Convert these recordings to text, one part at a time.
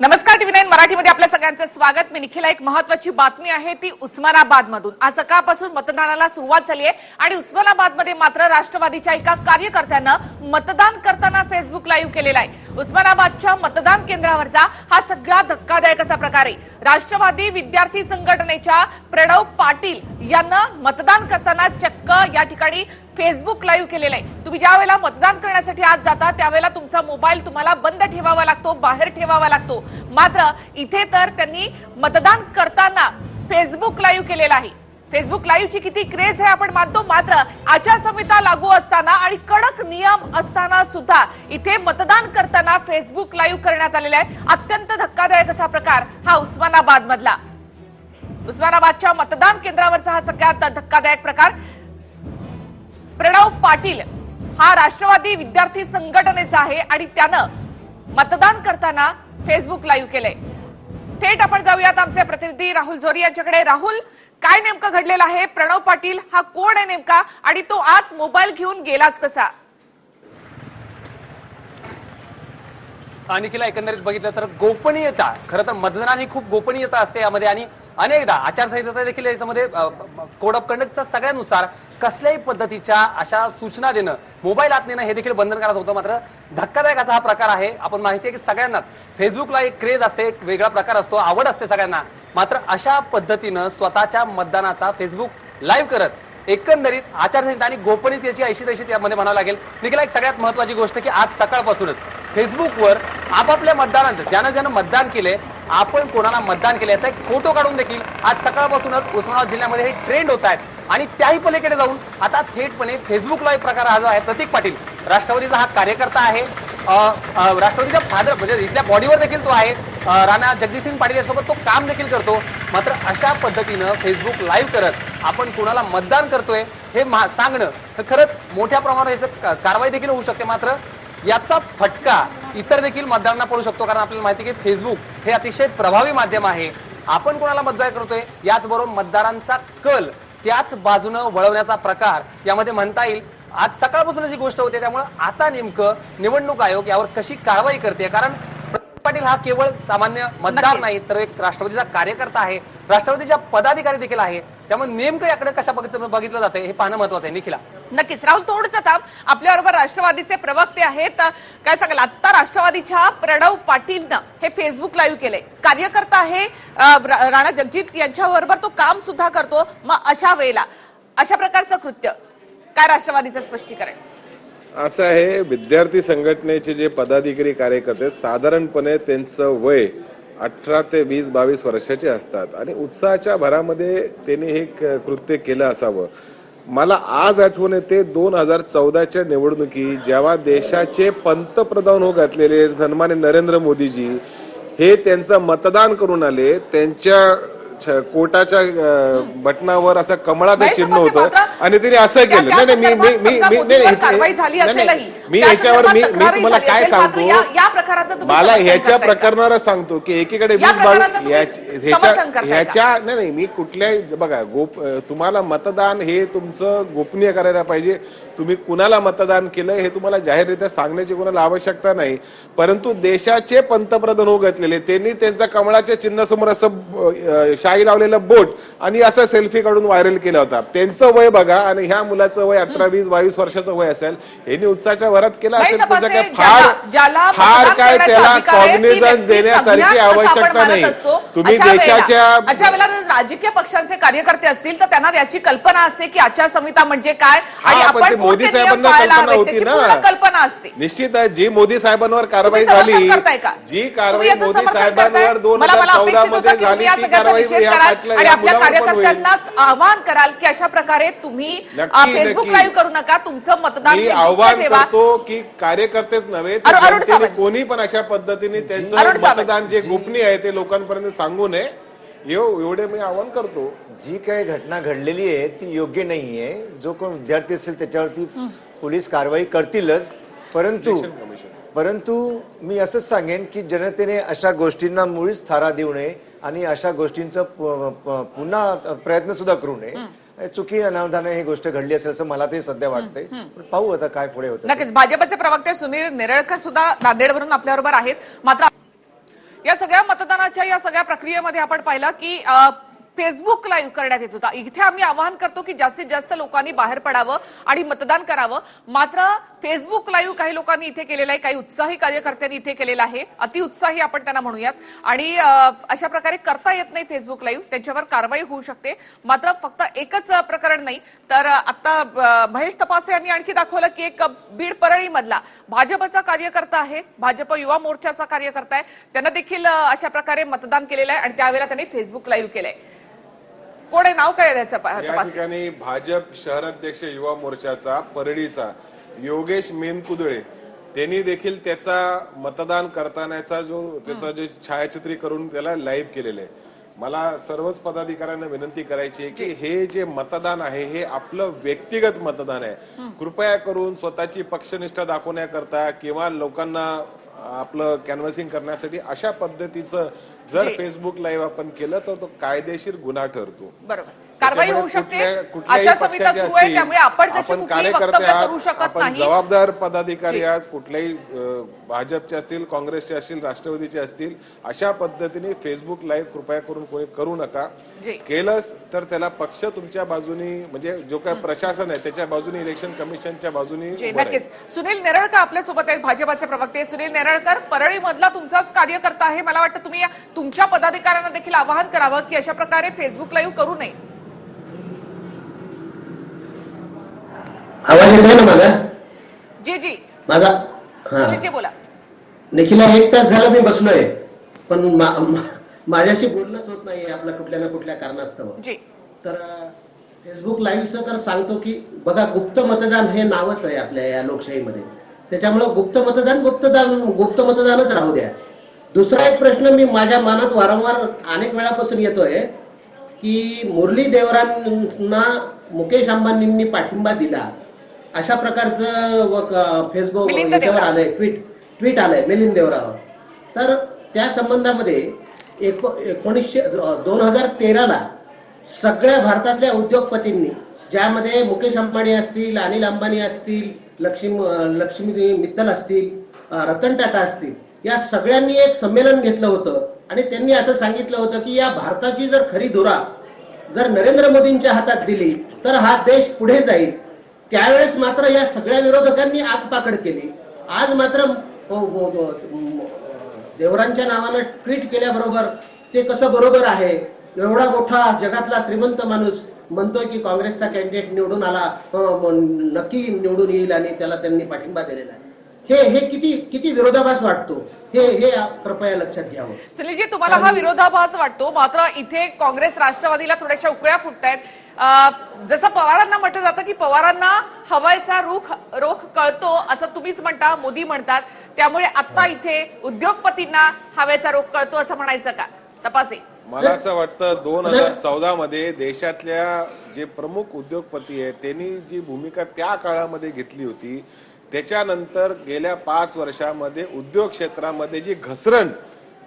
नमस्कार TV nine मराठीमध्ये आपल्या सगळ्यांचं स्वागत. मी निखिला. एक महत्वाची बातमी आहे ती उस्मानाबाद मधून आज सकाळपासून मतदानाला सुरुवात झाली आहे आणि उस्मानाबादमध्ये मात्र राष्ट्रवादीच्या एका कार्यकर्त्यानं मतदान करताना फेसबुक लाईव्ह केलेला आहे. उस्मानाबादच्या मतदान केंद्रावरचा हा सगळा धक्कादायक असा प्रकार आहे. राष्ट्रवादी विद्यार्थी संघटनेच्या प्रणव पाटील यांना मतदान करताना चक्क या ठिकाणी फेसबुक लाईव्ह केलेलं आहे. तुम्ही ज्या वेळेला मतदान करण्यासाठी आज जाता त्यावेळेला तुमचा मोबाईल तुम्हाला बंद ठेवावा लागतो बाहेर ठेवावा लागतो. मात्र इथे तर त्यांनी मतदान करताना फेसबुक लाईव्ह केलेला आहे. फेसबुक लाईव्हची किती क्रेज आहे आपण मानतो मात्र आचारसंहिता लागू असताना आणि कडक नियम असताना सुद्धा इथे मतदान करताना फेसबुक लाईव्ह करण्यात आलेला आहे. अत्यंत धक्कादायक असा प्रकार हा उस्मानाबाद मधला उस्मानाबादच्या मतदान केंद्रावरचा हा सगळ्यात धक्कादायक प्रकार. प्रणव पाटील हा राष्ट्रवादी विद्यार्थी संघटनेचा आहे आणि त्यानं मतदान करताना फेसबुक लाईव्ह केलंय. थेट आपण जाऊयात आमचे प्रतिनिधी राहुल झोरी यांच्याकडे. राहुल काय नेमकं घडलेलं आहे? प्रणव पाटील हा कोण आहे नेमका? आणि तो आत मोबाईल घेऊन गेलाच कसा? निखिला एकंदरीत बघितलं तर गोपनीयता खरं तर मतदान ही खूप गोपनीयता असते यामध्ये. आणि अनेकदा आचारसंहितेचा देखील याच्यामध्ये कोड ऑफ कंडक्टचा सगळ्यानुसार कसल्याही पद्धतीच्या अशा सूचना देणं मोबाईल आत नेणं हे देखील बंधनकारक होतं मात्र धक्कादायक असा हा प्रकार आहे. आपण माहिती आहे की सगळ्यांनाच फेसबुकला एक क्रेज असते एक वेगळा प्रकार असतो आवड असते सगळ्यांना. मात्र अशा पद्धतीनं स्वतःच्या मतदानाचा फेसबुक लाईव्ह करत एकंदरीत आचारसंहिता आणि गोपनीयतेची ऐशी तशी त्यामध्ये म्हणावं लागेल. निखिला एक सगळ्यात महत्वाची गोष्ट की आज सकाळपासूनच फेसबुकवर आपापल्या मतदारांचं ज्यानं ज्यानं मतदान केले आपण कोणाला मतदान केले याचा एक फोटो काढून देखील आज सकाळपासूनच उस्मानाबाद जिल्ह्यामध्ये हे ट्रेंड होत आहेत. आणि त्याही पलीकडे जाऊन आता थेटपणे फेसबुकला एक प्रकार हा जो आहे प्रतीक पाटील. राष्ट्रवादीचा हा कार्यकर्ता आहे. राष्ट्रवादीच्या फादर म्हणजे इथल्या बॉडीवर देखील तो आहे. राणा जगजितसिंग पाटील यासोबत तो काम देखील करतो. मात्र अशा पद्धतीनं फेसबुक लाईव्ह करत आपण कोणाला मतदान करतोय हे मा- सांगणं हे खरंच मोठ्या प्रमाणावर याचं कारवाई देखील होऊ शकते. मात्र याचा फटका इतर देखील मतदारांना पडू शकतो. कारण आपल्याला माहिती आहे की फेसबुक हे अतिशय प्रभावी माध्यम आहे. आपण कोणाला मतदान करतोय? याचबरोबर मतदारांचा कल त्याच बाजूनं वळवण्याचा प्रकार यामध्ये म्हणता येईल. आज सकाळपासूनच ही गोष्ट होते त्यामुळे आता नेमकं निवडणूक आयोग यावर कशी कारवाई करते? कारण पाटील हा केवळ सामान्य मतदार. नाही तर एक राष्ट्रवादीचा कार्यकर्ता आहे. राष्ट्रवादीच्या पदाधिकारी देखील आहे. त्यामुळे नेमकं याकडे कशा पद्धतीनं बघितलं जाते हे पाहणं महत्वाचं आहे. निखिला. नक्कीच. राहुल थोडंच आता आपल्याबरोबर राष्ट्रवादीचे प्रवक्ते आहेत. काय सांगाल? आता राष्ट्रवादीच्या प्रणव पाटीलनं हे फेसबुक लाईव्ह केलंय. कार्यकर्ता आहे राणा जगजित यांच्याबरोबर तो काम सुद्धा करतो. मग अशा वेळेला अशा प्रकारचं कृत्य काय राष्ट्रवादीचं स्पष्टीकरण? असं आहे विद्यार्थी संघटनेचे जे पदाधिकारी कार्यकर्ते साधारणपणे त्यांचं वय अठरा ते वीस बावीस वर्षाचे असतात. आणि उत्साहाच्या भरामध्ये त्यांनी हे क- कृत्य केलं असावं. मला आज आठवण येते दोन हजार चौदाच्या निवडणुकी जेव्हा देशाचे पंतप्रधान हो घातलेले सन्मान्य नरेंद्र मोदीजी हे त्यांचं मतदान करून आले. त्यांच्या कोटाच्या बटनावर असं कमळाचं चिन्ह होतं आणि त्यांनी असं केलं. नाही नाही मी मी मी नाही, मी त्या ह्याच्यावर मी मी तुम्हाला काय सांगतो या- प्रकाराचं मला ह्याच्या? प्रकरणाला सांगतो की एकीकडे वीस ह्याच्या- नाही नाही मी कुठल्याही बघा गोप तुम्हाला मतदान हे तुमचं गोपनीय करायला पाहिजे. तुम्ही कुणाला मतदान केलं हे तुम्हाला जाहीररित्या सांगण्याची कोणाला आवश्यकता नाही. परंतु देशाचे पंतप्रधान घातलेले त्यांनी त्यांचा कमळाच्या चिन्हासमोर असं शाई लावलेलं बोट आणि असा सेल्फी काढून व्हायरल केला होता. त्यांचं वय बघा आणि ह्या मुलाचं वय अठरा वीस बावीस वर्षाचं वय असेल यांनी उत्साहाच्या भरात केला असेल त्याचा काय फार फार काय त्याला कॉग्निझन्स देण्यासारखी आवश्यकता नाही. तुम्ही देशाच्या अशा वेळेला जर राजकीय पक्षांचे कार्यकर्ते असतील तर त्यांना याची कल्पना असते की आचारसंहिता म्हणजे काय आणि पण आपण मोदी साहेबांना कल्पना होती ना. कल्पना असते निश्चित आहे जी मोदी साहेबांवर कारवाई झाली? जी कारवाई मोदी साहेबांवर? दोन हजार चौदा मध्ये झाली ती कारवाई निषेध या कराल पाटला- आणि या आपल्या मुलावर पण होईल. कार्यकर्त्यांना आवाहन कराल की अशा प्रकारे तुम्ही फेसबुक. लाईव्ह करू नका तुमचं मतदान आव्हान ठेवा की कार्यकर्तेच नव्हे तर. कोणी पण अशा पद्धतीने त्यांचं. मतदान जे गोपनीय आहे ते लोकांपर्यंत सांगू नये. एव- एवढे मी आवाहन करतो. जी काही घटना घडलेली आहे ती योग्य नाही आहे जो कोण विद्यार्थी असेल त्याच्यावरती पोलीस कारवाई करतीलच. परंतु परंतु मी असंच सांगेन की जनतेने अशा गोष्टींना मुळीच थारा देऊ नये आणि अशा गोष्टींचं पुन्हा प्रयत्न सुद्धा करू नये. चुकी अनावधाने ही गोष्ट घडली असेल असं मला ते सध्या वाटतंय. पण पाहू आता काय पुढे होतं. नक्कीच. भाजपचे प्रवक्ते सुनील नेरळकर सुद्धा नांदेडवरून आपल्याबरोबर आहेत. मात्र या सगळ्या मतदानाच्या या सगळ्या प्रक्रियेमध्ये आपण पाहिलं की फेसबुक लाईव्ह करण्यात येत होता. इथे आम्ही आवाहन करतो की जास्तीत जास्त लोकांनी बाहेर पडावं आणि मतदान करावं. मात्र फेसबुक लाईव्ह काही लोकांनी इथे केलेलं आहे काही उत्साही कार्यकर्त्यांनी इथे केलेलं आहे. अतिउत्साही आपण त्यांना म्हणूयात. आणि अशा प्रकारे करता येत नाही फेसबुक लाईव्ह त्यांच्यावर कारवाई होऊ शकते. मात्र फक्त एकच प्रकरण नाही. तर आता महेश तपासे यांनी आणखी दाखवलं की एक बीड परळी मधला भाजपचा कार्यकर्ता आहे. भाजप युवा मोर्चाचा कार्यकर्ता आहे. त्यांना देखील अशा प्रकारे मतदान केलेलं आहे आणि त्यावेळेला त्यांनी फेसबुक लाईव्ह केलंय. कोण आहे? नाव काय या तपास. ठिकाणी भाजप शहराध्यक्ष युवा मोर्चाचा परळीचा योगेश मेनकुदळे. त्यांनी देखील त्याचा मतदान करतानाचा जो त्याचा जे छायाचित्री करून त्याला लाईव्ह केलेलं आहे. मला सर्वच पदाधिकाऱ्यांना विनंती करायची आहे की हे जे मतदान आहे हे आपलं व्यक्तिगत मतदान आहे. कृपया करून स्वतःची पक्षनिष्ठा दाखवण्याकरता किंवा लोकांना आपलं कॅनव्हसिंग करण्यासाठी अशा पद्धतीचं जर. फेसबुक लाईव्ह आपण केलं तर तो कायदेशीर गुन्हा ठरतो बरोबर कारवाई होऊ शकते. आचारसंहिता सुरू आहे त्यामुळे आपण जशी कार्यकर्ते वक्तव्य करू शकत नाही. जबाबदार पदाधिकारी. आहात कुठल्याही भाजपचे असतील काँग्रेसचे असतील राष्ट्रवादीचे असतील अशा पद्धतीने फेसबुक लाईव्ह कृपया करून कोणी करू नका. केलंच तर त्याला पक्ष तुमच्या बाजूनी म्हणजे जो काय प्रशासन आहे त्याच्या बाजूनी इलेक्शन कमिशनच्या बाजूनी. नक्कीच. सुनील नेरळकर आपल्यासोबत आहेत भाजपाचे प्रवक्ते. सुनील नेरळकर परळी मधला तुमचाच कार्यकर्ता आहे. मला वाटतं तुम्ही तुमच्या पदाधिकाऱ्यांना देखील आवाहन करावं की अशा प्रकारे फेसबुक लाईव्ह करू नये. आवाज येतोय ना माझा? जी जी. माझा? हा. सुनीलजी बोला. निखिला एक तास झाला मी बसलोय. पण मा- मा- माझ्याशी बोलणंच होत नाहीये आपल्या कुठल्या ना कुठल्या कारणास्तव. जी. तर अं, फेसबुक लाईव्हचं तर सांगतो की बघा गुप्त मतदान हे नावच आहे आपल्या या लोकशाहीमध्ये. त्याच्यामुळं गुप्त मतदान गुप्तदान गुप्त मतदानच राहू द्या. दुसरा एक प्रश्न मी माझ्या मनात वारंवार अनेक वेळापासून येतोय की मुरली देवरांना मुकेश अंबानींनी पाठिंबा दिला. अशा प्रकारचं फेसबुक याच्यावर. आलंय ट्विट ट्विट आलंय मिलिंद देवरावर तर त्या संबंधामध्ये एको- एकोणीसशे दोन हजार तेराला सगळ्या भारतातल्या उद्योगपतींनी ज्यामध्ये मुकेश अंबानी असतील अनिल अंबानी असतील लक्ष्मी लक्ष्मी मित्तल असतील रतन टाटा असतील या सगळ्यांनी एक संमेलन घेतलं होतं. आणि त्यांनी असं सांगितलं होतं की या भारताची जर खरी धुरा जर नरेंद्र मोदींच्या हातात दिली तर हा देश पुढे जाईल. त्यावेळेस मात्र या सगळ्या विरोधकांनी आगपाकड केली. आज मात्र देवरांच्या नावानं ट्विट केल्याबरोबर ते कसं बरोबर आहे? एवढा मोठा जगातला श्रीमंत माणूस म्हणतोय की काँग्रेसचा कॅन्डिडेट निवडून आला नक्की निवडून येईल आणि त्याला त्यांनी पाठिंबा दिलेला आहे. हे हे किती किती विरोधाभास वाटतो? हे हे कृपया लक्षात घ्यावं. सुनीलजी तुम्हाला हा विरोधाभास वाटतो? मात्र इथे काँग्रेस राष्ट्रवादीला थोड्याशा उकळ्या फुटतायत. जसं पवारांना म्हटलं जातं की पवारांना हवायचा रुख रोख कळतो असं तुम्हीच म्हणता मोदी म्हणतात. त्यामुळे आता इथे उद्योगपतींना हवेचा रोख कळतो असं म्हणायचं का? तपासे. मला असं वाटतं दोन हजार चौदा मध्ये देशातल्या जे प्रमुख उद्योगपती आहेत त्यांनी जी भूमिका त्या काळामध्ये घेतली होती त्याच्यानंतर गेल्या पाच वर्षामध्ये उद्योग क्षेत्रामध्ये जी घसरण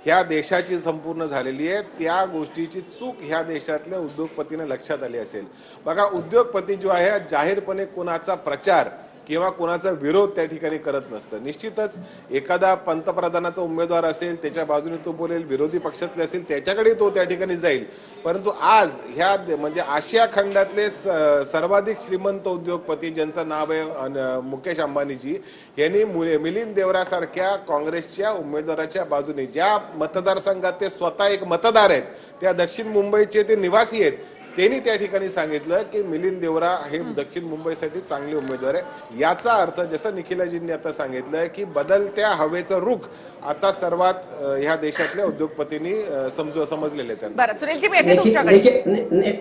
ह्या देशाची संपूर्ण झालेली आहे त्या गोष्टीची चूक ह्या देशातल्या उद्योगपतीने लक्षात आली असेल. बघा उद्योगपती जो आहे जाहीरपणे कोणाचा प्रचार किंवा कोणाचा विरोध त्या ठिकाणी करत नसतं. निश्चितच एखादा पंतप्रधानाचा उमेदवार असेल त्याच्या बाजूने तो बोलेल विरोधी पक्षातले असेल त्याच्याकडे तो त्या ठिकाणी जाईल. परंतु आज ह्या म्हणजे आशिया खंडातले स- सर्वाधिक श्रीमंत उद्योगपती ज्यांचं नाव आहे मुकेश अंबानीजी यांनी मिलिंद देवरासारख्या काँग्रेसच्या उमेदवाराच्या बाजूने ज्या मतदारसंघात ते स्वतः एक मतदार आहेत त्या दक्षिण मुंबईचे ते निवासी आहेत त्यांनी त्या ठिकाणी सांगितलं की मिलिंद देवरा हे दक्षिण मुंबईसाठी चांगले उमेदवार आहे. याचा अर्थ जसं निखिलाजींनी आता सांगितलं की बदलत्या हवेचं रुख आता सर्वात ह्या देशातल्या उद्योगपतींनी समज समजलेले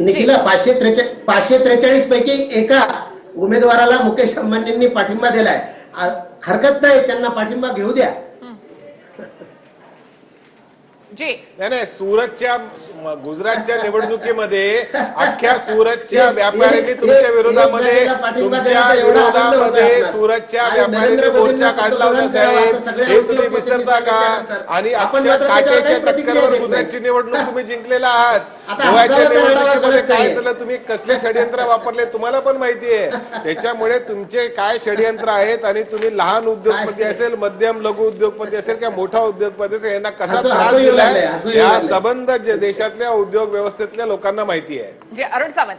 निखिला पाचशे त्रेचाळीस पाचशे त्रेचाळीस पैकी एका उमेदवाराला मुकेश अंबानींनी पाठिंबा दिलाय. हरकत नाही त्यांना पाठिंबा घेऊ द्या. जी नाही नाही सुरतच्या गुजरातच्या निवडणुकीमध्ये अख्ख्या सुरतच्या व्यापाऱ्यांनी तुमच्या विरोधामध्ये तुमच्या विरोधामध्ये. सुरतच्या आणि व्यापाऱ्यांनी मोर्चा काढला होता साहेब हे तुम्ही विसरता का आणि अक्षर प्रतिक्रिया टक्करवर. गुजरातची निवडणूक तुम्ही जिंकलेला आहात गोव्याच्या निवडणुकीमध्ये काय. झालं तुम्ही कसले षडयंत्र वापरले तुम्हाला पण माहिती आहे त्याच्यामुळे तुमचे काय षडयंत्र आहेत आणि तुम्ही लहान उद्योगपती? असेल मध्यम लघु उद्योगपती असेल किंवा मोठा उद्योगपती असेल यांना कसा त्रास हसू येऊ या. संबंध जे देशातल्या उद्योग व्यवस्थेतल्या लोकांना माहिती आहे. जे अरुण सावंत.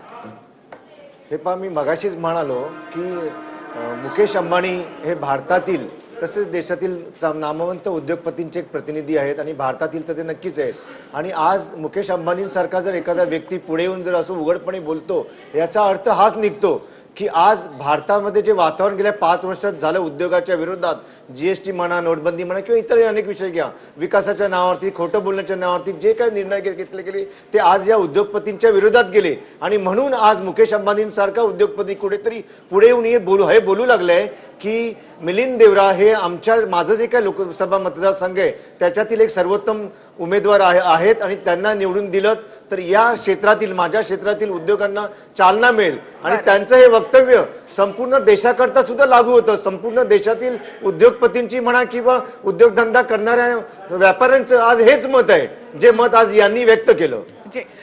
हे पहा मी मगाशीच म्हणालो की अ, मुकेश अंबानी हे भारतातील तसेच देशातील चा- नामवंत उद्योगपतींचे एक प्रतिनिधी आहेत आणि भारतातील तर ते नक्कीच आहेत. आणि आज मुकेश अंबानींसारखा जर एखादा व्यक्ती पुढे येऊन जर असं उघडपणे बोलतो याचा अर्थ हाच निघतो की आज भारतामध्ये जे वातावरण गेल्या पाच वर्षात झालं उद्योगाच्या विरोधात जीएसटी म्हणा नोटबंदी म्हणा किंवा इतर अनेक विषय घ्या. विकासाच्या नावावरती खोटं बोलण्याच्या नावावरती जे काही निर्णय घेतले गेले ते आज या उद्योगपतींच्या विरोधात गेले. आणि म्हणून आज मुकेश अंबानींसारखा उद्योगपती कुठेतरी पुढे येऊन हे बोलू हे बोलू लागलंय की मिलिंद देवरा हे आमच्या माझं जे काही लोकसभा मतदारसंघ आहे त्याच्यातील एक सर्वोत्तम उमेदवार आहे आहेत आणि त्यांना निवडून दिलं तर या क्षेत्रातील माझ्या क्षेत्रातील उद्योगांना चालना मिळेल. आणि त्यांचं हे वक्तव्य संपूर्ण देशाकरता सुद्धा लागू होतं. संपूर्ण देशातील उद्योगपतींची म्हणा किंवा उद्योगधंदा करणाऱ्या व्यापाऱ्यांचं आज हेच मत आहे. जे मत आज यांनी व्यक्त केलं.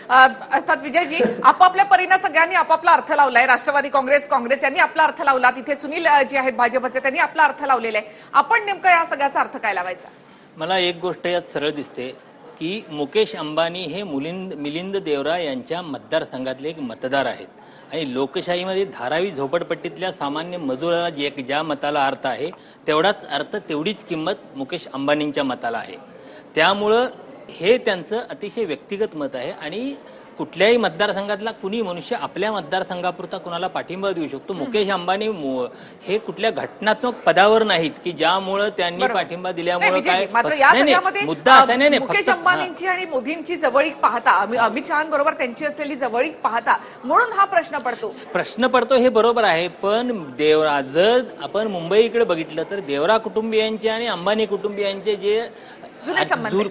अर्थात विजयजी आपापल्या परीनं सगळ्यांनी आपापला अर्थ लावलाय. राष्ट्रवादी काँग्रेस काँग्रेस यांनी आपला अर्थ लावला. तिथे सुनील जे आहेत भाजपचे त्यांनी आपला अर्थ लावलेला आहे आपण नेमकं या सगळ्याचा अर्थ काय लावायचा? मला एक गोष्ट यात सरळ दिसते की मुकेश अंबानी हे मुलिंद मिलिंद देवरा यांच्या मतदारसंघातले एक मतदार आहेत. आणि लोकशाहीमध्ये धारावी झोपडपट्टीतल्या सामान्य मजुराला जे ज्या मताला अर्थ आहे तेवढाच अर्थ तेवढीच किंमत मुकेश अंबानींच्या मताला आहे. त्यामुळं हे त्यांचं अतिशय व्यक्तिगत मत आहे आणि कुठल्याही मतदारसंघातला कुणी मनुष्य आपल्या मतदारसंघापुरता कुणाला पाठिंबा देऊ शकतो मुकेश अंबानी हे कुठल्या घटनात्मक पदावर नाहीत की ज्यामुळं त्यांनी. पाठिंबा दिल्यामुळे काय मुद्दा असा नाही मुकेश. अंबानींची आणि मोदींची जवळीक पाहता अमि- अमित शहाबरोबर त्यांची असलेली जवळीक पाहता म्हणून हा प्रश्न पडतो प्रश्न पडतो हे बरोबर आहे पण देवरा जर आपण मुंबईकडे बघितलं तर देवरा कुटुंबियांचे आणि अंबानी कुटुंबियांचे जे.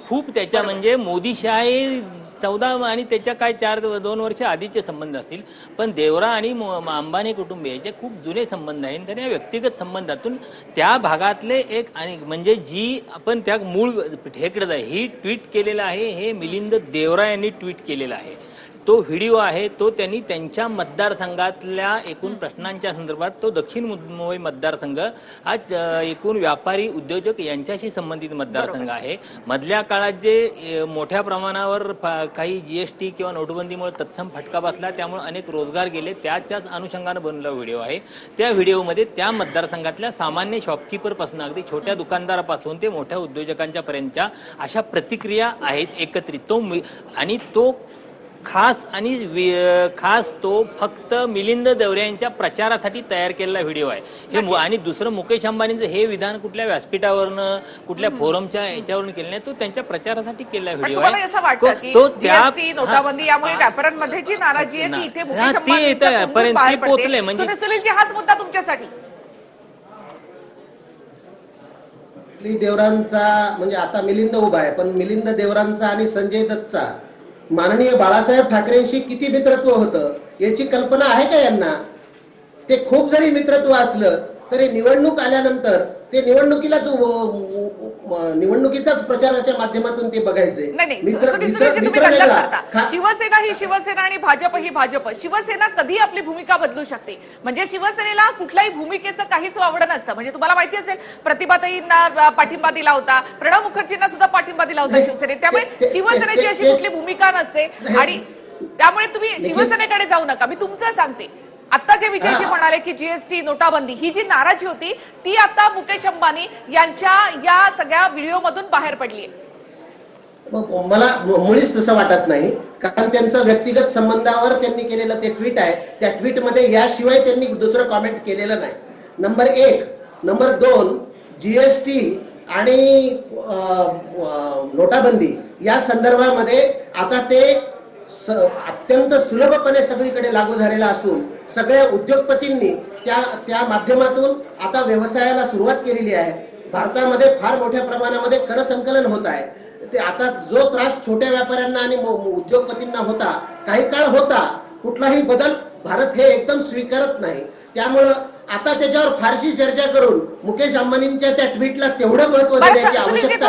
खूप त्याच्या म्हणजे मोदीशाही चौदा आणि त्याच्या काय चार दोन वर्ष आधीचे संबंध असतील. पण देवरा आणि मो- अंबानी कुटुंबियाचे खूप जुने संबंध आहेत. तर या व्यक्तिगत संबंधातून त्या भागातले एक आणि म्हणजे जी आपण त्या मूळ ठेकडत आहे ही ट्विट केलेलं आहे हे मिलिंद देवरा यांनी ट्विट केलेलं आहे. तो व्हिडिओ आहे तो त्यांनी त्यांच्या मतदारसंघातल्या एकूण प्रश्नांच्या संदर्भात तो दक्षिण मुंबई मतदारसंघ हा एकूण व्यापारी उद्योजक यांच्याशी संबंधित मतदारसंघ आहे. मधल्या काळात जे मोठ्या प्रमाणावर काही जीएसटी किंवा नोटबंदीमुळे तत्सम फटका बसला त्यामुळे अनेक रोजगार गेले त्याच्याच अनुषंगानं बनलेला व्हिडिओ आहे. त्या व्हिडिओमध्ये त्या मतदारसंघातल्या सामान्य शॉपकीपरपासून अगदी छोट्या दुकानदारापासून ते मोठ्या उद्योजकांच्या पर्यंतच्या अशा प्रतिक्रिया आहेत एकत्रित. तो आणि तो खास आणि खास तो फक्त मिलिंद देवरे यांच्या प्रचारासाठी तयार केलेला व्हिडिओ आहे. हे आणि दुसरं मुकेश अंबानींचं हे विधान कुठल्या व्यासपीठावरनं कुठल्या फोरमच्या याच्यावरून केलं नाही तो त्यांच्या प्रचारासाठी केलेला व्हिडिओ आहे. असं वाटतं तो- की तो त्या- नोटाबंदी यामुळे. व्यापाऱ्यांमध्ये जी नाराजी आहे ती इथे हा, मुकेश पर्यंत ती. पोचले म्हणजे- सुनीलजी हाच मुद्दा तुमच्यासाठी. मिलिंद देवरांचा म्हणजे आता मिलिंद उभा आहे पण मिलिंद देवरांचा आणि संजय दत्तचा माननीय बाळासाहेब ठाकरेंशी किती मित्रत्व होतं याची कल्पना आहे का यांना? ते खूप जरी मित्रत्व असलं तरी निवडणूक आल्यानंतर ते निवडणुकीलाच निवडणुकीच्याच प्रचाराच्या माध्यमातून ते बघायचे. शिवसेना ही शिवसेना आणि भाजप ही भाजप. शिवसेना कधी आपली भूमिका बदलू शकते? म्हणजे शिवसेनेला कुठल्याही भूमिकेचं काहीच वावडं नसतं. म्हणजे तुम्हाला माहिती असेल प्रतिभाताईंना पाठिंबा दिला होता. प्रणव मुखर्जींना सुद्धा पाठिंबा दिला होता शिवसेनेत. त्यामुळे शिवसेनेची अशी कुठली भूमिका नसते. आणि त्यामुळे तुम्ही शिवसेनेकडे जाऊ नका. मी तुमचं सांगते. आता जे विजयजी. म्हणाले की जीएसटी नोटाबंदी ही जी नाराजी होती ती आता मुकेश अंबानी यांच्या या सगळ्या व्हिडिओ मधून बाहेर पडली मला मुळीच तसं वाटत नाही कारण त्यांचं व्यक्तिगत संबंधावर त्यांनी केलेलं ते ट्विट आहे. त्या ट्विटमध्ये याशिवाय त्यांनी दुसरं कॉमेंट केलेलं नाही. नंबर एक नंबर दोन जीएसटी आणि नोटाबंदी या संदर्भामध्ये आता ते अत्यंत सुलभपणे सगळीकडे लागू झालेला असून सगळ्या उद्योगपतींनी त्या त्या माध्यमातून आता व्यवसायाला सुरुवात केलेली आहे. भारतामध्ये फार मोठ्या प्रमाणामध्ये कर संकलन होत आहे. ते आता जो त्रास छोट्या व्यापाऱ्यांना आणि उद्योगपतींना होता काही काळ होता कुठलाही बदल भारत हे एकदम स्वीकारत नाही. त्यामुळं आता त्याच्यावर फारशी चर्चा करून मुकेश अंबानींच्या त्या ट्विटला तेवढं महत्त्व देण्याची आवश्यकता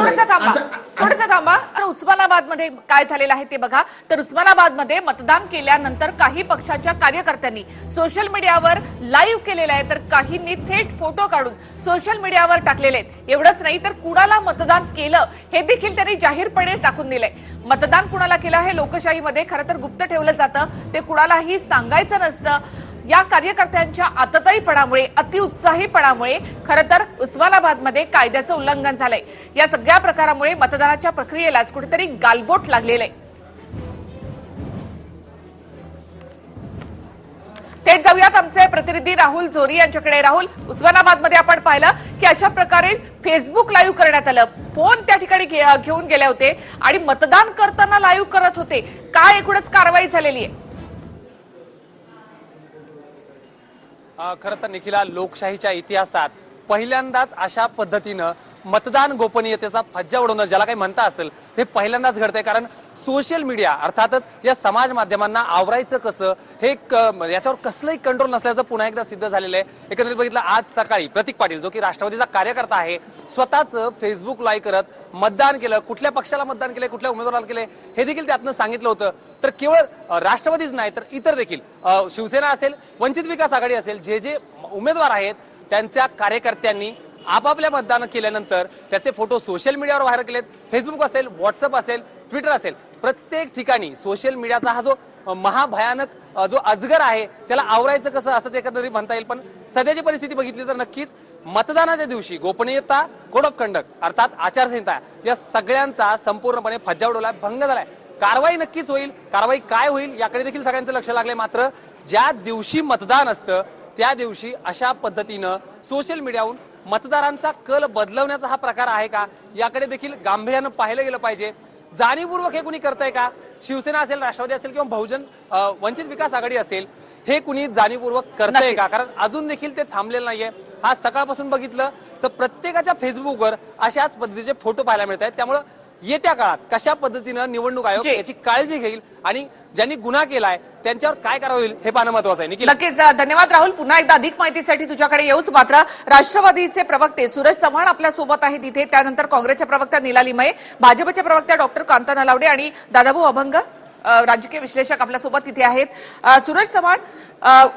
थोडंसं थांबा. तर उस्मानाबादमध्ये काय झालेलं आहे ते बघा. तर उस्मानाबादमध्ये मतदान केल्यानंतर काही पक्षाच्या कार्यकर्त्यांनी सोशल मीडियावर लाईव्ह केलेलं आहे तर काहींनी थेट फोटो काढून सोशल मीडियावर टाकलेले आहेत. एवढंच नाही तर कुणाला मतदान केलं हे देखील त्यांनी जाहीरपणे टाकून दिलंय. मतदान कुणाला केलं हे लोकशाहीमध्ये खरं तर गुप्त ठेवलं जातं. ते कुणालाही सांगायचं नसतं. या कार्यकर्त्यांच्या आतताईपणामुळे अतिउत्साहीपणामुळे खरं तर उस्मानाबादमध्ये कायद्याचं उल्लंघन झालंय. या सगळ्या प्रकारामुळे मतदानाच्या प्रक्रियेलाच कुठेतरी गालबोट लागलेलं आहे. थेट जाऊयात आमचे प्रतिनिधी राहुल झोरी यांच्याकडे. राहुल उस्मानाबादमध्ये आपण पाहिलं की अशा प्रकारे फेसबुक लाईव्ह करण्यात आलं. फोन त्या ठिकाणी घे- घेऊन गेले होते आणि मतदान करताना लाईव्ह करत होते. काय एकूणच कारवाई झालेली आहे? खरं तर निखिला लोकशाहीच्या इतिहासात पहिल्यांदाच अशा पद्धतीनं मतदान गोपनीयतेचा फज्जा उडवणं ज्याला काही म्हणता असेल हे पहिल्यांदाच घडतंय. कारण सोशल मीडिया अर्थातच या समाज माध्यमांना आवरायचं कसं हे क- याच्यावर कसलंही कंट्रोल नसल्याचं पुन्हा एकदा सिद्ध झालेलं आहे. एकंदरीत बघितलं आज सकाळी प्रतीक पाटील जो की राष्ट्रवादीचा कार्यकर्ता आहे स्वतःच फेसबुक लाईव्ह करत मतदान केलं. कुठल्या पक्षाला मतदान केलं कुठल्या उमेदवाराला केले हे देखील त्यातनं सांगितलं होतं. तर केवळ राष्ट्रवादीच नाही तर इतर देखील शिवसेना असेल वंचित विकास आघाडी असेल जे जे उमेदवार आहेत त्यांच्या कार्यकर्त्यांनी आपापल्या मतदान केल्यानंतर त्याचे फोटो सोशल मीडियावर व्हायरल केलेत. फेसबुक असेल व्हॉट्सअप असेल ट्विटर असेल. प्रत्येक ठिकाणी सोशल मीडियाचा हा जो महाभयानक जो अजगर आहे त्याला आवरायचं कसं असंच एकंदरीत म्हणता येईल. पण सध्याची परिस्थिती बघितली तर नक्कीच मतदानाच्या दिवशी गोपनीयता कोड ऑफ कंडक्ट अर्थात आचारसंहिता या सगळ्यांचा संपूर्णपणे फज्जा उडवलाय भंग झालाय. कारवाई नक्कीच होईल. कारवाई काय होईल याकडे देखील सगळ्यांचं लक्ष लागले मात्र ज्या दिवशी मतदान असतं त्या दिवशी अशा पद्धतीनं सोशल मीडियाहून मतदारांचा कल बदलवण्याचा हा प्रकार आहे का याकडे देखील गांभीर्यानं पाहिलं गेलं पाहिजे. जाणीवपूर्वक हे कुणी करतंय का शिवसेना असेल राष्ट्रवादी असेल किंवा बहुजन वंचित विकास आघाडी असेल हे कुणी जाणीवपूर्वक करतंय. का कारण अजून देखील ते थांबलेलं नाहीये आज सकाळपासून बघितलं तर प्रत्येकाच्या फेसबुकवर अशाच पद्धतीचे फोटो पाहायला मिळत आहेत त्यामुळं येत्या काळात कशा पद्धतीनं निवडणूक आयोग. याची काळजी घेईल आणि ज्यांनी गुन्हा केलाय त्यांच्यावर काय करावं होईल हे पाहणं महत्वाचं आहे. निखिल? नक्कीच धन्यवाद राहुल. पुन्हा एकदा अधिक माहितीसाठी तुझ्याकडे येऊच. मात्र राष्ट्रवादीचे प्रवक्ते सूरज चव्हाण आपल्यासोबत आहेत इथे. त्यानंतर काँग्रेसच्या प्रवक्त्या निलाली मये भाजपच्या प्रवक्त्या डॉक्टर कांता नलावडे आणि दादाभाऊ अभंग राजकीय विश्लेषक आपल्यासोबत तिथे आहेत. सूरज चव्हाण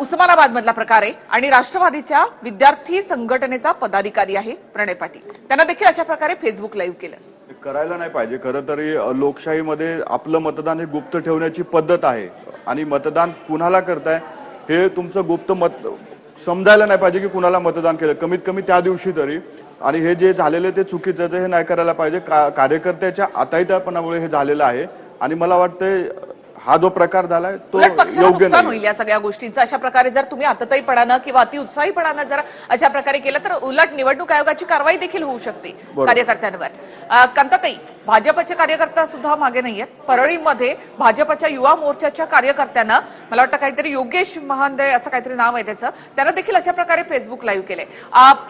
उस्मानाबाद मधला प्रकार आहे आणि राष्ट्रवादीच्या विद्यार्थी संघटनेचा पदाधिकारी आहे प्रणय पाटील. त्यांना देखील अशा प्रकारे फेसबुक लाईव्ह केलं. करायला नाही पाहिजे. खरं तरी लोकशाहीमध्ये आपलं मतदान हे गुप्त ठेवण्याची पद्धत आहे. आणि मतदान कुणाला करताय हे तुमचं गुप्त मत समजायला नाही पाहिजे की कुणाला मतदान केलं. कमीत कमी त्या दिवशी तरी. आणि हे जे झालेलं ते चुकीचं हे नाही करायला पाहिजे. का कार्यकर्त्याच्या आताईतापणामुळे हे झालेलं आहे. आणि मला वाटतंय हा जो प्रकार झालाय तो उलट पक्षाला योग्य नुकसान होईल या सगळ्या गोष्टींचं. अशा प्रकारे जर तुम्ही अतताईपणानं किंवा अतिउत्साहीपणानं जर अशा प्रकारे केलं तर उलट निवडणूक आयोगाची कारवाई देखील होऊ शकते कार्यकर्त्यांवर. कांताताई भाजपचे कार्यकर्ता सुद्धा मागे नाहीयेत. परळीमध्ये भाजपच्या युवा मोर्चाच्या कार्यकर्त्यांना मला वाटतं काहीतरी योगेश महांदे असं काहीतरी नाव आहे त्याचं त्यानं देखील अशा प्रकारे फेसबुक लाईव्ह केले.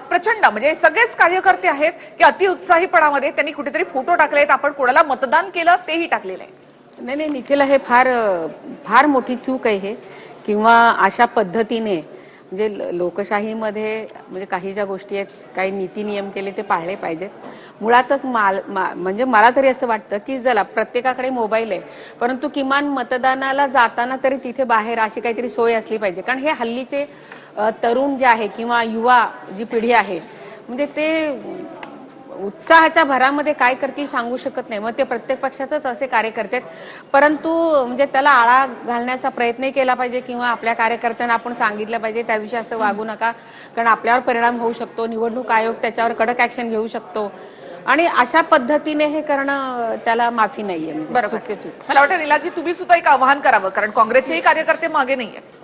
प्रचंड म्हणजे सगळेच कार्यकर्ते आहेत की अतिउत्साहीपणामध्ये त्यांनी कुठेतरी फोटो टाकलेत आपण कोणाला मतदान केलं तेही टाकलेलं आहे. नाही नाही निखिल हे फार फार मोठी चूक आहे हे. किंवा अशा पद्धतीने म्हणजे ल- लोकशाहीमध्ये म्हणजे काही ज्या गोष्टी आहेत काही नीती नियम केले ते पाळले पाहिजेत. मुळातच माल मा- म्हणजे मला तरी असं वाटतं की चला प्रत्येकाकडे मोबाईल आहे परंतु किमान मतदानाला जाताना तरी तिथे बाहेर अशी काहीतरी सोय असली पाहिजे. कारण हे हल्लीचे तरुण जे आहे किंवा युवा जी पिढी आहे म्हणजे ते उत्साहाच्या भरामध्ये काय करतील सांगू शकत नाही. मग ते प्रत्येक पक्षातच असे कार्यकर्ते आहेत. परंतु म्हणजे त्याला आळा घालण्याचा प्रयत्नही केला पाहिजे किंवा आपल्या कार्यकर्त्यांना आपण सांगितलं पाहिजे त्या दिवशी असं वागू नका. कारण आपल्यावर परिणाम होऊ शकतो. निवडणूक आयोग त्याच्यावर कडक ऍक्शन घेऊ शकतो. आणि अशा पद्धतीने हे करणं त्याला माफी नाहीये. म्हणजे मला वाटतं निलाजी तुम्ही सुद्धा एक आवाहन करावं. कारण काँग्रेसचेही कार्यकर्ते मागे नाहीयेत.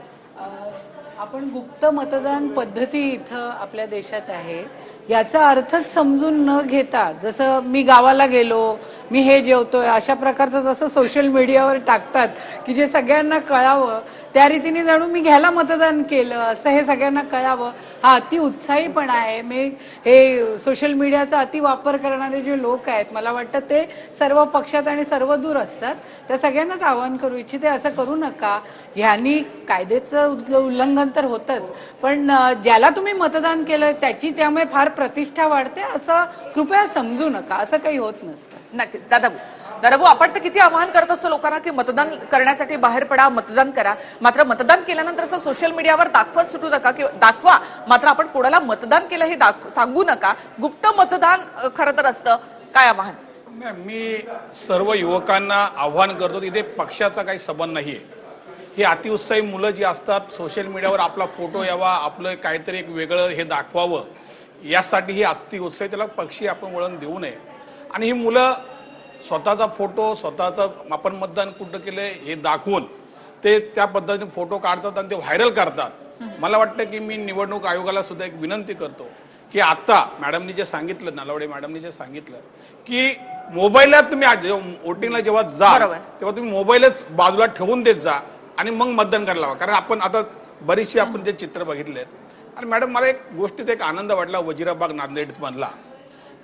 आपण गुप्त मतदान पद्धती इथं आपल्या देशात आहे. याचा अर्थच समजून न घेता जसं मी गावाला गेलो मी हे जेवतोय अशा प्रकारचं जसं सोशल मीडियावर टाकतात की जे सगळ्यांना कळावं त्या रीतीने जणू मी घ्यायला मतदान केलं. असं हे सगळ्यांना कळावं. हा अति उत्साही पण आहे. मी हे सोशल मीडियाचा अति वापर करणारे जे लोक आहेत मला वाटतं ते सर्व पक्षात आणि सर्व दूर असतात. त्या सगळ्यांनाच आवाहन करू इच्छिते असं करू नका. ह्यांनी कायद्याचं उल्लंघन तर होतंच. पण ज्याला तुम्ही मतदान केलं त्याची त्यामुळे फार प्रतिष्ठा वाढते असं कृपया समजू नका. असं काही होत नसतं. नक्कीच. दादा दादाभाऊ दादाभाऊ आपण तर किती आवाहन करत असतो लोकांना की मतदान करण्यासाठी बाहेर पडा मतदान करा. मात्र मतदान केल्यानंतर असं सोशल मीडियावर दाखवत सुटू नका की दाखवा. मात्र आपण कोणाला मतदान केलं हे दाख- सांगू नका. गुप्त मतदान खरं तर असतं. काय आवाहन? मी सर्व युवकांना आव्हान करतो तिथे पक्षाचा काही संबंध नाहीये. ही अतिउत्साही मुलं जी असतात सोशल मीडियावर आपला फोटो यावा आपलं काहीतरी एक वेगळं हे दाखवावं यासाठी ही अतिउत्साही त्याला पक्षी आपण वळण देऊ नये. आणि ही मुलं स्वतःचा फोटो स्वतःचं आपण मतदान कुठं केलंय हे दाखवून ते त्या पद्धतीने फोटो काढतात आणि ते व्हायरल करतात. मला वाटतं की मी निवडणूक आयोगाला सुद्धा एक विनंती करतो की आता मॅडमनी जे सांगितलं नलवडे मॅडमनी जे सांगितलं की मोबाईलला तुम्ही वोटिंगला जेव्हा जा. तेव्हा तुम्ही मोबाईलच बाजूला ठेवून देत जा आणि मग मतदान करायला हवं कारण आपण आता बरीचशी आपण जे चित्र बघितले आणि मॅडम मला एक गोष्टीत एक आनंद वाटला वजिराबाग नांदेड मधला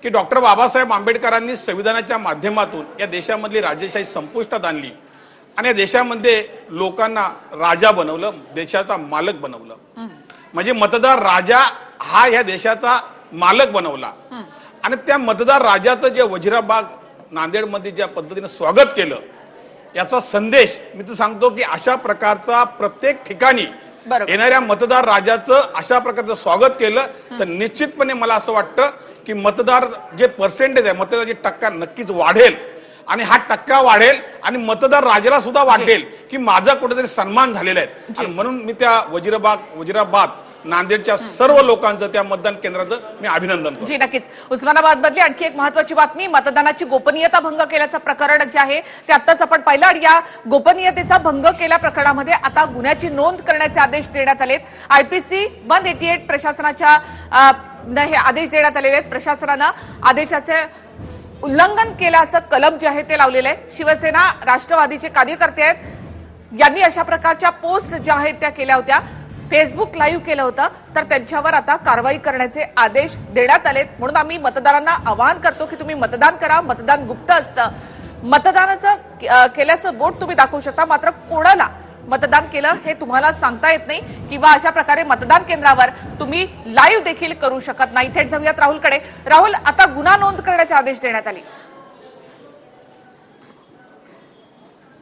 की डॉक्टर बाबासाहेब आंबेडकरांनी संविधानाच्या माध्यमातून या देशामधली राजेशाही संपुष्टात आणली. आणि या देशामध्ये लोकांना राजा बनवलं देशाचा मालक बनवलं. म्हणजे मतदार राजा हा या देशाचा मालक बनवला. आणि त्या मतदार राजाचं जे वजिराबाग नांदेडमध्ये ज्या पद्धतीने स्वागत केलं याचा संदेश मी तर सांगतो की अशा प्रकारचा प्रत्येक ठिकाणी. येणाऱ्या मतदार राजाचं अशा प्रकारचं स्वागत केलं तर निश्चितपणे मला असं वाटतं की मतदार जे पर्सेंटेज आहे मतदाराची टक्का नक्कीच वाढेल. आणि हा टक्का वाढेल आणि मतदार राजाला सुद्धा वाटेल की माझा कुठेतरी सन्मान झालेला आहे. म्हणून मी त्या वजिराबाग वजिराबाद नांदेडच्या सर्व लोकांचं त्या मतदान केंद्राचं मी अभिनंदन जी नक्कीच. उस्मानाबाद मधली आणखी एक महत्वाची बातमी मतदानाची गोपनीयता भंग केल्याचं प्रकरण जे आहे ते आत्ताच आपण पाहिलं आणि या गोपनीयतेचा भंग केल्या प्रकरणामध्ये आता गुन्ह्याची नोंद करण्याचे आदेश देण्यात आलेत. आयपीसी वन एटी एट प्रशासनाच्या हे आदेश देण्यात आलेले आहेत. प्रशासनानं आदेशाचे उल्लंघन केल्याचं कलम जे आहे ते लावलेलं आहे. शिवसेना राष्ट्रवादीचे कार्यकर्ते आहेत. यांनी अशा प्रकारच्या पोस्ट ज्या आहेत त्या केल्या होत्या. फेसबुक लाईव्ह केलं होतं. तर त्यांच्यावर आता कारवाई करण्याचे आदेश देण्यात आलेत. म्हणून आम्ही मतदारांना आवाहन करतो की तुम्ही मतदान करा. मतदान गुप्त असतं. मतदानाचं केल्याचं बोट तुम्ही दाखवू शकता. मात्र कोणाला मतदान केलं हे तुम्हाला सांगता येत नाही किंवा अशा प्रकारे मतदान केंद्रावर तुम्ही लाईव्ह देखील करू शकत नाही. थेट जाऊयात राहुलकडे. राहुल आता गुन्हा नोंद करण्याचे आदेश देण्यात आले.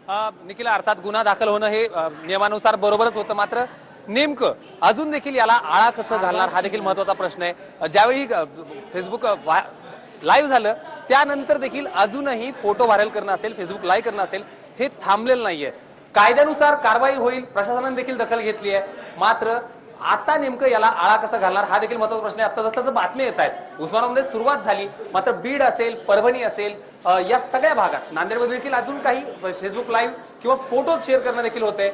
निखिला निखिल अर्थात गुन्हा दाखल होणं हे नियमानुसार बरोबरच होतं. मात्र नेमकं अजून देखील याला आळा कसं घालणार हा देखील महत्त्वाचा प्रश्न आहे. ज्यावेळी फेसबुक लाईव्ह झालं त्यानंतर देखील अजूनही फोटो व्हायरल करणं असेल फेसबुक लाईव्ह करणं असेल हे थांबलेलं नाहीये. कायद्यानुसार कारवाई होईल प्रशासनाने देखील दखल घेतली आहे. मात्र आता नेमकं याला आळा कसा घालणार हा देखील महत्त्वाचा प्रश्न आहे. आता जसं जसं बातमी येत आहेत उस्मानाबादमध्ये सुरुवात झाली मात्र बीड असेल परभणी असेल या सगळ्या भागात नांदेडमध्ये देखील अजून काही फेसबुक लाईव्ह किंवा फोटो शेअर करणं देखील होते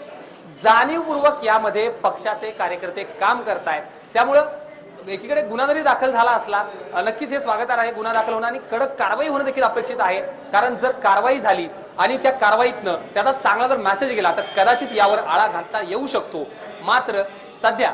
जाणीवपूर्वक यामध्ये पक्षाचे कार्यकर्ते काम करतायत. त्यामुळं एकीकडे गुन्हा जरी दाखल झाला असला नक्कीच हे स्वागतार्ह आहे गुन्हा दाखल होणं आणि कडक कारवाई होणं देखील अपेक्षित आहे. कारण जर कारवाई झाली आणि त्या कारवाईतनं त्याचा चांगला जर मेसेज गेला तर कदाचित यावर आळा घालता येऊ शकतो. मात्र सध्या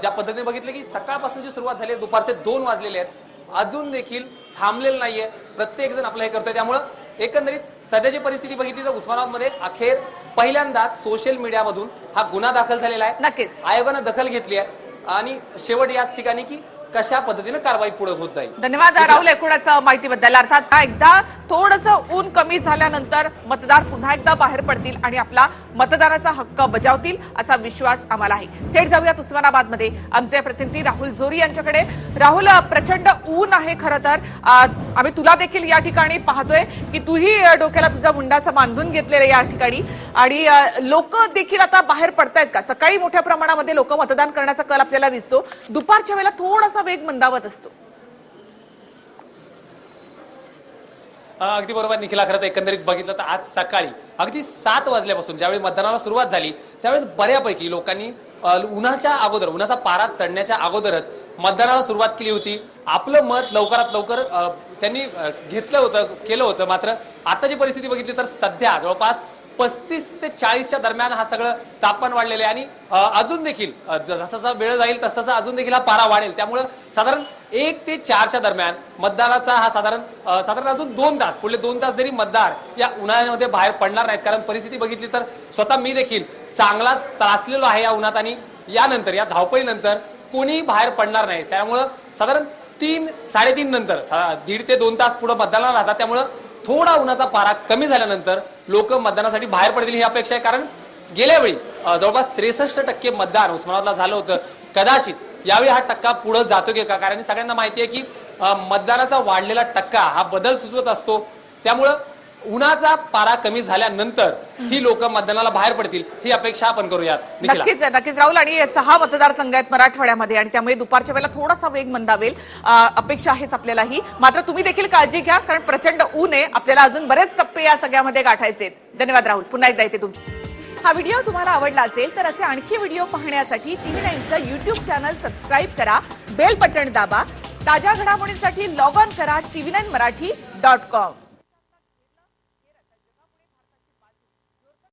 ज्या पद्धतीने बघितलं की सकाळपासूनची सुरुवात झाली आहे दुपारचे दोन वाजलेले आहेत. अजून देखील थांबलेलं नाहीये. प्रत्येक जण आपलं हे करतोय. त्यामुळं एकंदरीत सध्याची परिस्थिती बघितली तर उस्मानाबादमध्ये अखेर पहिल्यांदाच सोशल मीडियामधून हा गुन्हा दाखल झालेला आहे. नक्कीच. आयोगानं दखल घेतली आहे. आणि शेवट याच ठिकाणी की कशा पद्धतीनं कारवाई पुढे होत जाईल? धन्यवाद राहुल एकूणच माहितीबद्दल. अर्थात एकदा थोडस ऊन कमी झाल्यानंतर मतदार पुन्हा एकदा बाहेर पडतील आणि आपला मतदानाचा हक्क बजावतील असा विश्वास आम्हाला आहे. थेट जाऊयात उस्मानाबादमध्ये आमचे प्रतिनिधी राहुल झोरी यांच्याकडे. राहुल प्रचंड ऊन आहे खरं तर. आम्ही तुला देखील या ठिकाणी पाहतोय की तूही डोक्याला तुझा मुंडासा बांधून घेतलेला या ठिकाणी. आणि लोक देखील आता बाहेर पडतायत का? सकाळी मोठ्या प्रमाणामध्ये लोक मतदान करण्याचा कल आपल्याला दिसतो. दुपारच्या वेळेला थोडासा वेग मंदावत असतो. अगदी बरोबर निखिला. खरं तर एकंदरीत बघितलं तर आज सकाळी अगदी सात वाजल्यापासून ज्यावेळी मतदानाला सुरुवात झाली त्यावेळेस बऱ्यापैकी लोकांनी उन्हाच्या अगोदर उन्हाचा पारा चढण्याच्या अगोदरच मतदानाला सुरुवात केली होती. आपलं मत लवकरात लवकर त्यांनी घेतलं होतं केलं होतं. मात्र आताची परिस्थिती बघितली तर सध्या जवळपास पस्तीस ते चाळीसच्या दरम्यान हा सगळं तापमान वाढलेलं आहे. आणि अजून देखील जसा जसा वेळ जाईल तस तसा अजून देखील हा पारा वाढेल. त्यामुळं साधारण एक ते चारच्या दरम्यान मतदानाचा हा साधारण साधारण अजून दोन तास पुढले दोन तास तरी मतदार या उन्हाळ्यामध्ये बाहेर पडणार नाहीत. कारण परिस्थिती बघितली तर स्वतः मी देखील चांगलाच त्रासलेलो आहे या उन्हात. आणि यानंतर या धावपळीनंतर कोणी बाहेर पडणार नाही त्यामुळं साधारण तीन साडेतीन नंतर सा- दीड ते दोन तास पुढे मतदानाला राहतात. त्यामुळं थोडा उन्हाचा पारा कमी झाल्यानंतर लोक मतदानासाठी बाहेर पडतील ही अपेक्षा आहे. कारण गेल्या वेळी जवळपास त्रेसष्ट टक्के मतदान उस्मानाबादला झालं होतं. कदाचित यावेळी हा टक्का पुढे जातो की का? कारण सगळ्यांना माहिती आहे की मतदानाचा वाढलेला टक्का हा बदल सुचवत असतो. त्यामुळं उन्हाचा पारा कमी झाल्यानंतर ही लोक मतदानाला बाहेर पडतील ही अपेक्षा आपण करूयात. नक्कीच नक्कीच. राहुल आणि सहा मतदारसंघ आहेत मराठवाड्यामध्ये आणि त्यामुळे दुपारच्या वेळेला थोडासा वेग मंदावेल. अपेक्षा आहेच आपल्यालाही. मात्र तुम्ही देखील काळजी घ्या कारण प्रचंड ऊन आहे. आपल्याला अजून बरेच टप्पे या सगळ्यामध्ये गाठायचे धन्यवाद राहुल. पुन्हा एकदा येते तुमची. हा व्हिडिओ तुम्हाला आवडला असेल तर असे आणखी व्हिडिओ पाहण्यासाठी टीव्ही नाईनचं युट्यूब चॅनल सबस्क्राईब करा बेल बटन दाबा ताज्या घडामोडींसाठी लॉग ऑन करा TV nine Marathi dot com.